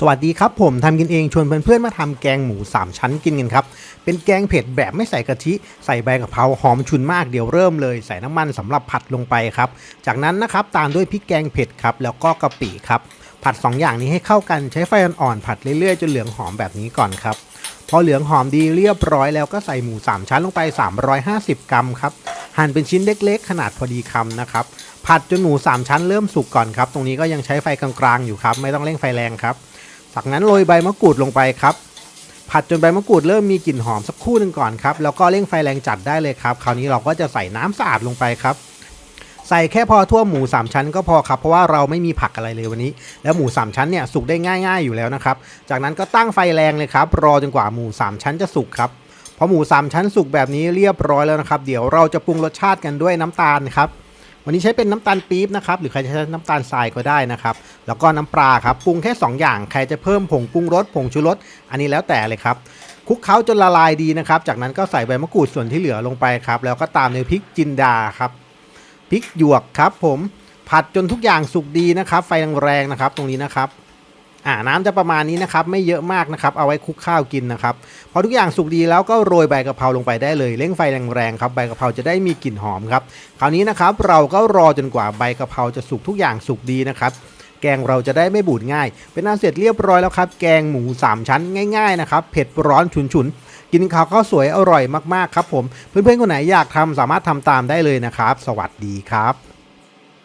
สวัสดีครับผมทำกินเองชวนเพื่อนๆมาทำแกงหมู3ชั้นกินกันครับ เป็นแกงเผ็ดแบบไม่ใส่กะทิ ใส่ใบกะเพราหอมฉุนมากเดี๋ยวเริ่มเลยใส่น้ำมันสำหรับผัดลงไปครับ จากนั้นนะครับตามด้วยพริกแกงเผ็ดครับแล้วก็กะปิครับ ผัด 2 อย่างนี้ให้เข้ากันใช้ไฟอ่อนๆผัดเรื่อยๆจนเหลืองหอมแบบนี้ก่อนครับพอเหลืองหอมดีเรียบร้อยแล้วก็ใส่หมู 3 ชั้นลงไป 350 กรัมครับหั่นเป็นชิ้นเล็กๆ ขนาดพอดีคำนะครับผัดจนหมู 3 ชั้นเริ่มสุกก่อนครับตรงนี้ก็ยังใช้ไฟกลางๆอยู่ครับไม่ต้องเร่งไฟแรงครับ จากนั้นโรยใบมะกรูดลงไปครับ ผัดจนใบมะกรูดเริ่มมีกลิ่นหอมสักครู่หนึ่งก่อนครับ แล้วก็เร่งไฟแรงจัดได้เลยครับ คราวนี้เราก็จะใส่น้ำสะอาดลงไปครับ ใส่แค่พอทั่วหมู 3 ชั้นก็พอครับ เพราะว่าเราไม่มีผักอะไรเลยวันนี้ แล้วหมู 3 ชั้นเนี่ยสุกได้ง่าย ๆอยู่แล้วนะครับ จากนั้นก็ตั้งไฟแรงเลยครับ รอจนกว่าหมู 3 ชั้นจะสุกครับพอหมู 3 ชั้นสุกแบบนี้เรียบร้อยแล้วนะครับ เดี๋ยวเราจะปรุงรสชาติกันด้วยน้ำตาลครับ วันนี้ใช้เป็นน้ำตาลปี๊บนะครับหรือใครจะใช้น้ำตาลทรายก็ได้นะครับ แล้วก็น้ำปลาครับปรุงแค่ 2 อย่างใครจะเพิ่มผงปรุงรสผงชูรสอันนี้แล้วแต่เลยครับคลุกเคล้าจนละลายดีนะครับ จากนั้นก็ใส่ใบมะกรูดส่วนที่เหลือลงไปครับ แล้วก็ตามด้วยพริกจินดาครับพริกหยวกครับ ผมผัดจนทุกอย่างสุกดีนะครับ ไฟแรงๆนะครับ ตรงนี้นะครับ อ่าน้ำจะประมาณนี้นะครับไม่เยอะมากนะครับเอาไว้คลุกข้าวกินนะครับพอทุกอย่างสุกดีแล้วก็โรยใบกะเพราลงไปได้เลยเร่งไฟแรงๆครับใบกะเพราจะได้มีกลิ่นหอมครับคราวนี้นะครับเราก็รอจนกว่าใบกะเพราจะสุกทุกอย่างสุกดีนะครับแกงเราจะได้ไม่บูดง่าย เป็นอันเสร็จเรียบร้อยแล้วครับ แกงหมู 3 ชั้นง่ายๆนะครับเผ็ดร้อนฉุนๆ กินข้าวข้าวสวยอร่อยมากๆครับผม เพื่อนๆคนไหนอยากทำสามารถทำตามได้เลยนะครับ สวัสดีครับ